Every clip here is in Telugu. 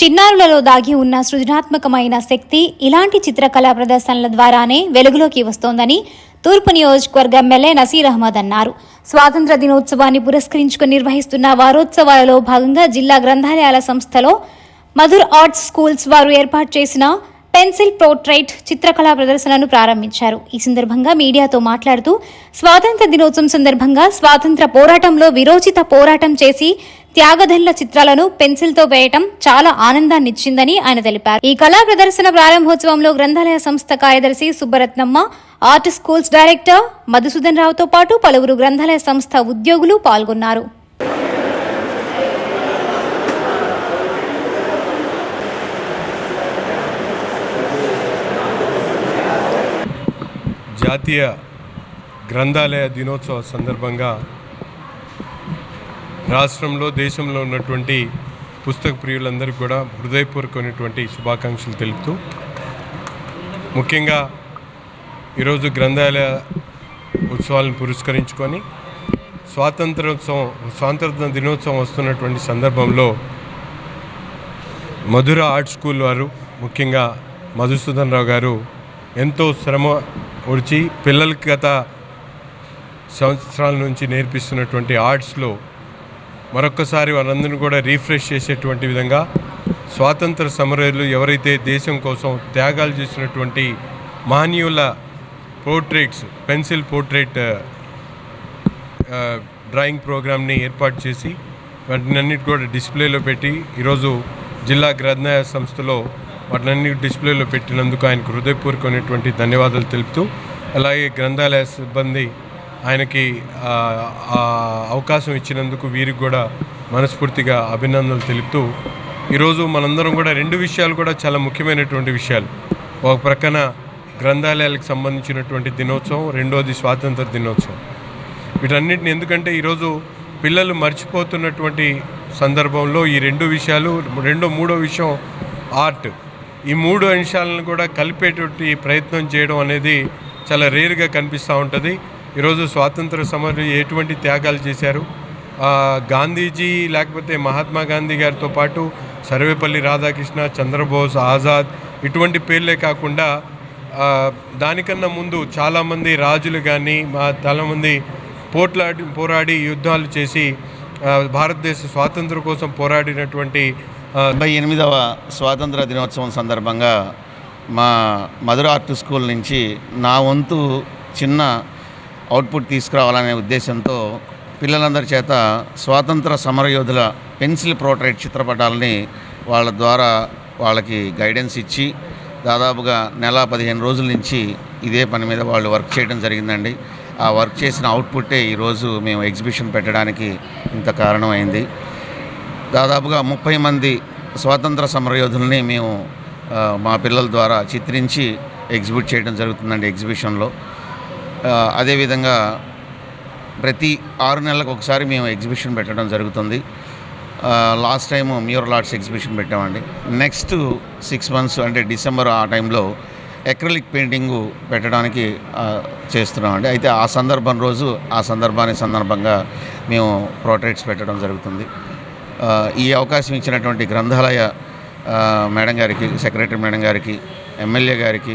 చిన్నారులలో దాగి ఉన్న సృజనాత్మకమైన శక్తి ఇలాంటి చిత్రకళా ప్రదర్శనల ద్వారానే వెలుగులోకి వస్తోందని తూర్పు నియోజకవర్గ ఎమ్మెల్యే నసీర్ అహ్మద్ అన్నారు. స్వాతంత్ర దినోత్సవాన్ని పురస్కరించుకుని నిర్వహిస్తున్న వారోత్సవాలలో భాగంగా జిల్లా గ్రంథాలయాల సంస్థలో మధుర్ ఆర్ట్స్ స్కూల్స్ వారు ఏర్పాటు చేసిన పెన్సిల్ పోర్ట్రైట్ చిత్రకళా ప్రదర్శనను ప్రారంభించారు. ఈ సందర్భంగా మీడియాతో మాట్లాడుతూ స్వాతంత్ర దినోత్సవం సందర్భంగా స్వాతంత్ర పోరాటంలో విరోచిత పోరాటం చేసి త్యాగధనుల చిత్రాలను పెన్సిల్తో వేయటం చాలా ఆనందాన్నిచ్చిందని ఆయన తెలిపారు. ఈ కళా ప్రదర్శన ప్రారంభోత్సవంలో గ్రంథాలయ సంస్థ కార్యదర్శి Subbaratnamma art schools director Madhusudan రావుతో పాటు పలువురు గ్రంథాలయ సంస్థ ఉద్యోగులు పాల్గొన్నారు. జాతీయ గ్రంథాలయ దినోత్సవ సందర్భంగా రాష్ట్రంలో దేశంలో ఉన్నటువంటి పుస్తక ప్రియులందరికీ కూడా హృదయపూర్వకమైనటువంటి శుభాకాంక్షలు తెలుపుతూ ముఖ్యంగా ఈరోజు గ్రంథాలయ ఉత్సవాలను పురస్కరించుకొని స్వాతంత్రోత్సవం స్వాతంత్ర దినోత్సవం వస్తున్నటువంటి సందర్భంలో మధుర ఆర్ట్ స్కూల్ వారు ముఖ్యంగా మధుసూదన్ రావు గారు ఎంతో శ్రమ ఒడిచి పిల్లలకి గత సంవత్సరాల నుంచి నేర్పిస్తున్నటువంటి ఆర్ట్స్లో మరొకసారి వాళ్ళందరినీ కూడా రీఫ్రెష్ చేసేటువంటి విధంగా స్వాతంత్ర సమరయులు ఎవరైతే దేశం కోసం త్యాగాలు చేసినటువంటి మహనీయుల పోర్ట్రేట్స్ పెన్సిల్ పోర్ట్రేట్ డ్రాయింగ్ ప్రోగ్రామ్ని ఏర్పాటు చేసి వాటినన్నిటి కూడా డిస్ప్లేలో పెట్టి ఈరోజు జిల్లా గ్రంథాలయ సంస్థలో వాటినన్ని డిస్ప్లేలో పెట్టినందుకు ఆయనకు హృదయపూర్వకమైనటువంటి ధన్యవాదాలు తెలుపుతూ అలాగే గ్రంథాలయ సిబ్బంది ఆయనకి అవకాశం ఇచ్చినందుకు వీరికి కూడా మనస్ఫూర్తిగా అభినందనలు తెలుపుతూ ఈరోజు మనందరం కూడా రెండు విషయాలు కూడా చాలా ముఖ్యమైనటువంటి విషయాలు. ఒక ప్రక్కన గ్రంథాలయాలకు సంబంధించినటువంటి దినోత్సవం రెండోది స్వాతంత్ర దినోత్సవం. వీటన్నిటిని ఎందుకంటే ఈరోజు పిల్లలు మర్చిపోతున్నటువంటి సందర్భంలో ఈ రెండు విషయాలు రెండో మూడో విషయం ఆర్ట్. ఈ మూడు అంశాలను కూడా కలిపేటువంటి ప్రయత్నం చేయడం అనేది చాలా రేరుగా కనిపిస్తూ ఉంటుంది. ఈరోజు స్వాతంత్ర సమరం ఎటువంటి త్యాగాలు చేశారు? గాంధీజీ లేకపోతే మహాత్మా గాంధీ గారితో పాటు సర్వేపల్లి రాధాకృష్ణ చంద్రబోస్ ఆజాద్ ఇటువంటి పేర్లే కాకుండా దానికన్నా ముందు చాలామంది రాజులు కానీ మా చాలామంది పోట్లాడి పోరాడి యుద్ధాలు చేసి భారతదేశ స్వాతంత్రం కోసం పోరాడినటువంటి డెబ్బై ఎనిమిదవ స్వాతంత్ర దినోత్సవం సందర్భంగా మా మధుర ఆర్ట్ స్కూల్ నుంచి నా వంతు చిన్న అవుట్పుట్ తీసుకురావాలనే ఉద్దేశంతో పిల్లలందరి చేత స్వాతంత్ర సమరయోధుల పెన్సిల్ ప్రోట్రైట్ చిత్రపటాలని వాళ్ళ ద్వారా వాళ్ళకి గైడెన్స్ ఇచ్చి దాదాపుగా నెల పదిహేను రోజుల నుంచి ఇదే పని మీద వాళ్ళు వర్క్ చేయడం జరిగిందండి. ఆ వర్క్ చేసిన అవుట్పుట్టే ఈరోజు మేము ఎగ్జిబిషన్ పెట్టడానికి ఇంత కారణమైంది. దాదాపుగా ముప్పై మంది స్వాతంత్ర సమరయోధుల్ని మేము మా పిల్లల ద్వారా చిత్రించి ఎగ్జిబిట్ చేయడం జరుగుతుందండి ఎగ్జిబిషన్లో. అదేవిధంగా ప్రతి ఆరు నెలలకు ఒకసారి మేము ఎగ్జిబిషన్ పెట్టడం జరుగుతుంది. Last time mural arts exhibition పెట్టామండి. నెక్స్ట్ సిక్స్ మంత్స్ అంటే డిసెంబర్ ఆ టైంలో ఎక్రలిక్ పెయింటింగు పెట్టడానికి చేస్తున్నామండి. అయితే ఆ సందర్భం రోజు ఆ సందర్భాన్ని సందర్భంగా మేము ప్రోట్రేట్స్ పెట్టడం జరుగుతుంది. ఈ అవకాశం ఇచ్చినటువంటి గ్రంథాలయ మేడం గారికి సెక్రటరీ మేడం గారికి ఎమ్మెల్యే గారికి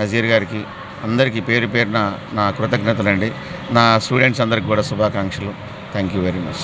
నజీర్ గారికి అందరికీ పేరు పేరున నా కృతజ్ఞతలండి. నా స్టూడెంట్స్ అందరికి కూడా శుభాకాంక్షలు. Thank you very much